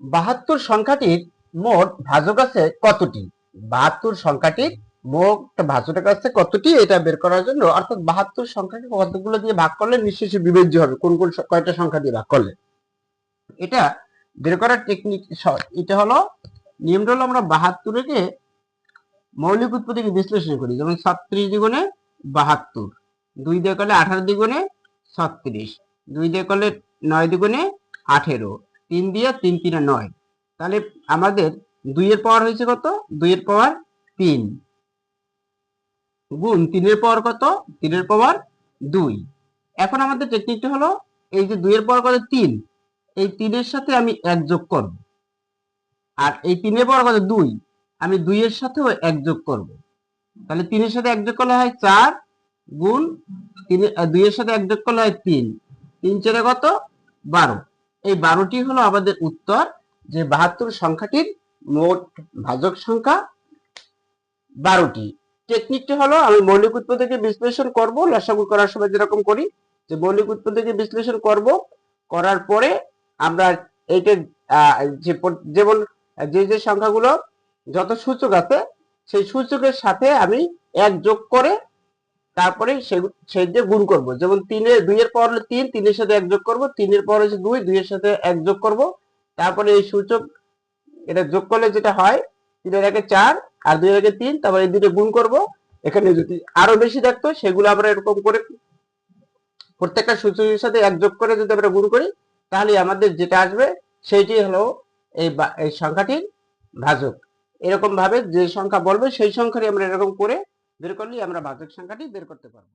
বাহাত্তর সংখ্যাটির মোট ভাজক আছে কতটি? বাহাত্তর সংখ্যাটির মোট ভাজক আছে কতটি? এটা বের করার জন্য অর্থাৎ বাহাত্তর সংখ্যাকে কতগুলো দিয়ে ভাগ করলে নিঃশেষে বিবেচ্য হবে। কোন কোন কয়টা সংখ্যা দিয়ে ভাগ করলে? এটা বের করার টেকনিক এটা হলো, নিয়মটা হলো আমরা বাহাত্তরকে মৌলিক উৎপত্তিকে বিশ্লেষণ করি। যেমন ছত্রিশ দ্বিগুণে বাহাত্তর, দুই দিয়ে করলে আঠারো দ্বিগুণে ছত্রিশ, দুই দিয়ে করলে নয় দ্বিগুণে আঠেরো তিন দিয়ে তিন তিনে নয়। তাহলে আমাদের দুইয়ের পাওয়ার হয়েছে কত? দুইয়ের পাওয়ার তিন। গুণ তিনের পাওয়ার কত? তিনের পাওয়ার দুই। এখন আমাদের টেকনিকটা হলো এই যে দুইয়ের পাওয়ার কত? তিন। এই তিনের সাথে আমি এক যোগ করব। আর এই তিনের পাওয়ার কত? দুই। আমি দুইয়ের সাথেও এক যোগ করব। তাহলে তিনের সাথে এক যোগ করলে হয় চার গুণ আহ, দুইয়ের সাথে এক যোগ করলে হয় তিন। তিন চারে কত? বারো। এই বারোটি হলো আমাদের উত্তর, যে বাহাত্তর সংখ্যাটির মোট ভাজক সংখ্যা বারোটি। টেকনিকটি হলো আমি মৌলিক উৎপত্তিকে বিশ্লেষণ করব, লসাগু করার সময় যেরকম করি, যে মৌলিক উৎপত্তিকে বিশ্লেষণ করব, করার পরে আমরা এইটা যেমন যে যে সংখ্যাগুলো, যত সূচক আছে, সেই সূচকের সাথে আমি এক যোগ করে তারপরে সে- দিয়ে গুণ করব, যেমন তিনের দুইয়ের পর হলো তিন, তিনের সাথে এক যোগ করব, তিনের পর হচ্ছে দুই, দুইয়ের সাথে এক যোগ করব। তারপরে এই সূচক এটা যোগ করলে যেটা হয়, তিনের একে চার আর দুই একে তিন, তারপরে এই দুটো গুণ করব। এখানে যদি আরও বেশি থাকতো সেগুলো আমরা এরকম করে প্রত্যেকটা সূচকের সাথে এক যোগ করে যদি আমরা গুণ করি, তাহলে আমাদের যেটা আসবে, সেইটি হলো এই এই সংখ্যাটির ভাজক। এরকম ভাবে যে সংখ্যা বলবে, সেই সংখ্যাটি আমরা এরকম করে বের করলেই আমরা ভাজক সংখ্যাটি বের করতে পারব।